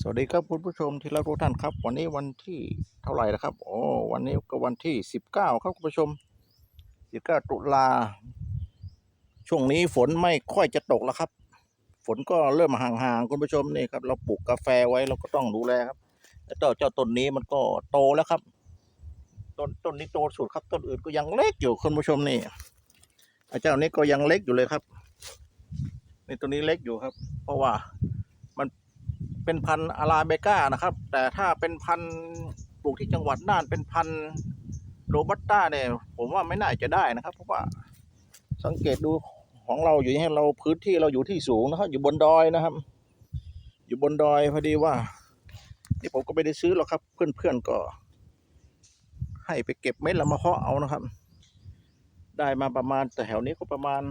สวัสดีครับคุณผู้ชมที่รักทุกท่านครับ วันนี้วันที่เท่าไหร่นะครับโอ้วันนี้ก็วันที่สิบเก้าครับคุณผู้ชมสิบเก้าตุลา ช่วงนี้ฝนไม่ค่อยจะตกแล้วครับ ฝนก็เริ่มห่างๆคุณผู้ชมนี่ครับ เราปลูกกาแฟไว้เราก็ต้องดูแลครับแล้วเจ้าเจ้าต้นนี้มันก็โตแล้วครับ ต้นต้นนี้โตสุดครับ ต้นอื่นก็ยังเล็กอยู่คุณผู้ชมนี่ไอ้เจ้านี้ก็ยังเล็กอยู่เลยครับนี่ตัวนี้เล็กอยู่ครับ เพราะว่า เป็นพันธุ์อาราเบก้านะครับ แต่ถ้าเป็นพันธุ์ปลูกที่จังหวัดน่านเป็นพันธุ์โรบัสต้าเนี่ยผมว่าไม่น่าจะได้นะครับเพราะว่าสังเกตดูของเราอยู่ให้เราพื้นที่เราอยู่ที่สูงนะครับ อยู่บนดอยนะครับ อยู่บนดอยพอดีว่านี่ผมก็ไม่ได้ซื้อหรอกครับ เพื่อนๆก็ ให้ไปเก็บเม็ดละมาเพาะเอานะครับ ได้มาประมาณแต่แถวนี้ก็ประมาณ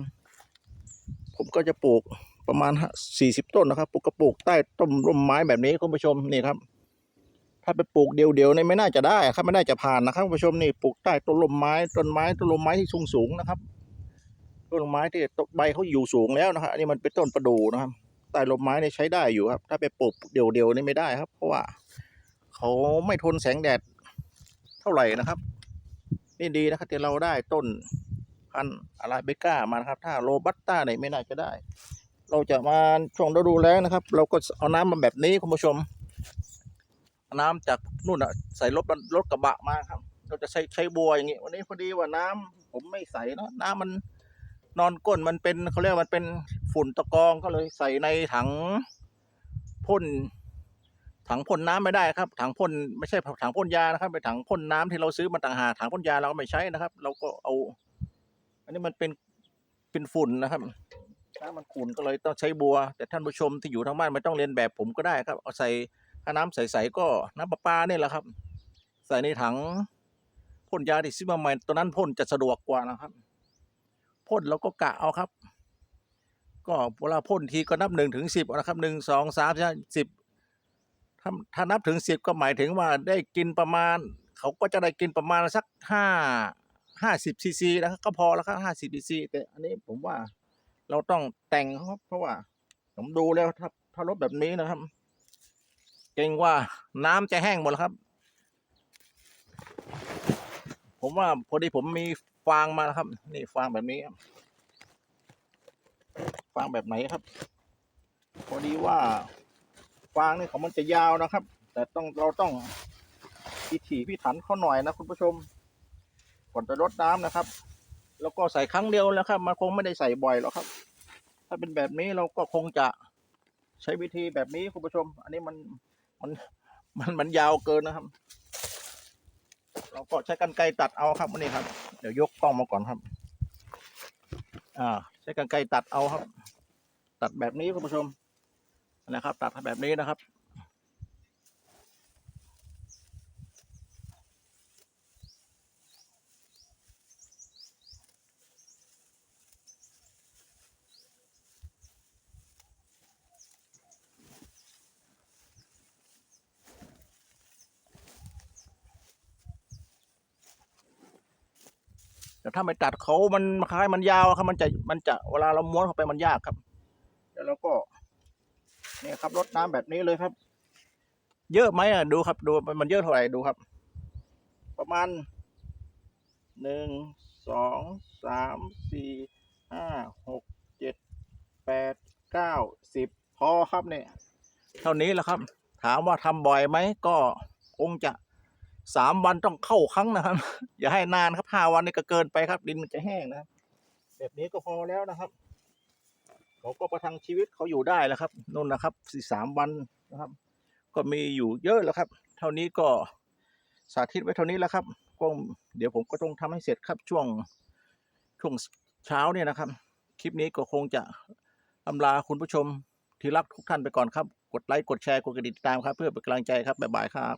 ผมก็จะปลูก ประมาณสี่สิบต้นนะครับปลูกกระปลูกใต้ต้นร่มไม้แบบนี้คุณผู้ชมนี่ครับ ถ้าไปปลูกเดียวๆนี่ไม่น่าจะได้ครับไม่น่าจะผ่านนะครับคุณผู้ชมนี่ปลูกใต้ต้นร่มไม้ต้นไม้ต้นร่มไม้ที่สูงสูงๆนะครับ ต้นไม้ที่ต้นใบเขาอยู่สูงแล้วนะครับอันนี้มันเป็นต้นประดู่นะครับใต้ร่มไม้เนี่ยใช้ได้อยู่ครับ ถ้าไปปลูกเดียวๆนี่ไม่ได้ครับ เพราะว่าเขาไม่ทนแสงแดดเท่าไหร่นะครับ นี่ดีนะครับที่เราได้ต้นพันธุ์อารเบก้ามานะครับ ถ้าโรบัสต้าเนี่ยไม่น่าจะได้ เราจะมาช่วงฤดูแล้งนะครับ เราก็เอาน้ำมาแบบนี้คุณผู้ชม น้ำจากนู่นอะใส่รถรถกระบะมาครับ เราจะใช้ใช้บัวอย่างงี้วันนี้พอดีว่าน้ำผมไม่ใส่นอะน้ำมันนอนก้นมันเป็นเขาเรียกว่ามันเป็นฝุ่นตะกองก็เลยใส่ในถังพ่นถังพ่นน้ำไม่ได้ครับ ถังพ่นไม่ใช่ถังพ่นยานะครับเป็นถังพ่นน้ำที่เราซื้อมาต่างหากถังพ่นยาเราก็ไม่ใช้นะครับ เราก็เอา อันนี้มันเป็นเป็นฝุ่นนะครับ น้ำมันขุ่นก็เลยต้องใช้บัว แต่ท่านผู้ชมที่อยู่ทางบ้านไม่ต้องเรียนแบบผมก็ได้ครับเอาใส่ถ้าน้ำใสๆก็น้ำประปาเนี่ยแหละครับ ใส่ในถังพ่นยาที่ซื้อมาใหม่ตัวนั้นพ่นจะสะดวกกว่านะครับพ่นแล้วก็กะเอาครับ ก็เวลาพ่นทีก็นับหนึ่งถึงสิบนะครับหนึ่งสองสามสี่สิบถ้าถ้านับถึงสิบก็หมายถึงว่าได้กินประมาณ เขาก็จะได้กินประมาณสักห้าห้าสิบซีซีนะครับก็พอแล้วครับห้าสิบซีซีแต่อันนี้ผมว่า เราต้องแต่งเขาครับ เพราะว่า ผมดูแล้วถ้าถ้ารถแบบนี้นะครับ เกรงว่าน้ำจะแห้งหมดแล้วครับ ผมว่าพอดีผมมีฟางมาครับ นี่ฟางแบบนี้ฟางแบบไหนครับ พอดีว่าฟางนี่ของมันจะยาวนะครับ แต่ต้องเราต้องพิถีพิถันเขาหน่อยนะคุณผู้ชมก่อนจะรดน้ำนะครับ แล้วก็ใส่ครั้งเดียวแล้วครับ มันคงไม่ได้ใส่บ่อยหรอกครับ ถ้าเป็นแบบนี้เราก็คงจะใช้วิธีแบบนี้คุณผู้ชม อันนี้มันมันมันมันยาวเกินนะครับ เราก็ใช้กรรไกรตัดเอาครับวันนี้ครับ เดี๋ยวยกกล้องมาก่อนครับ อ่า ใช้กรรไกรตัดเอาครับ ตัดแบบนี้คุณผู้ชมนะครับ ตัดแบบนี้นะครับ แต่ถ้าไม่ตัดเขามันคล้ายมันยาวครับ มันจะมันจะเวลาเราม้วนเข้าไปมันยากครับเดี๋ยวเราก็เนี่ยครับรดน้ำแบบนี้เลยครับ เยอะไหมอะดูครับ ดูมันเยอะเท่าไหร่ดูครับ ประมาณหนึ่งสองสามสี่ห้าหกเจ็ดแปดเก้าสิบพอครับเนี่ย เท่านี้แหละครับ ถามว่าทำบ่อยไหมก็คงจะ สามวันต้องเข้าครั้งนะครับ อย่าให้นานครับห้าวันนี่ก็เกินไปครับ ดินมันจะแห้งนะครับแบบนี้ก็พอแล้วนะครับเขาก็ประทังชีวิตเขาอยู่ได้แล้วครับนู่นนะครับสี่สามวันนะครับ ก็มีอยู่เยอะแล้วครับ เท่านี้ก็สาธิตไว้เท่านี้แล้วครับก็เดี๋ยวผมก็ต้องทำให้เสร็จครับช่วงช่วงเช้าเนี่ยนะครับ คลิปนี้ก็คงจะอำลาคุณผู้ชมที่รักทุกท่านไปก่อนครับ กดไลค์ กดแชร์ กดกระดิ่งติดตามครับ เพื่อเป็นกำลังใจครับ บ๊ายบายครับ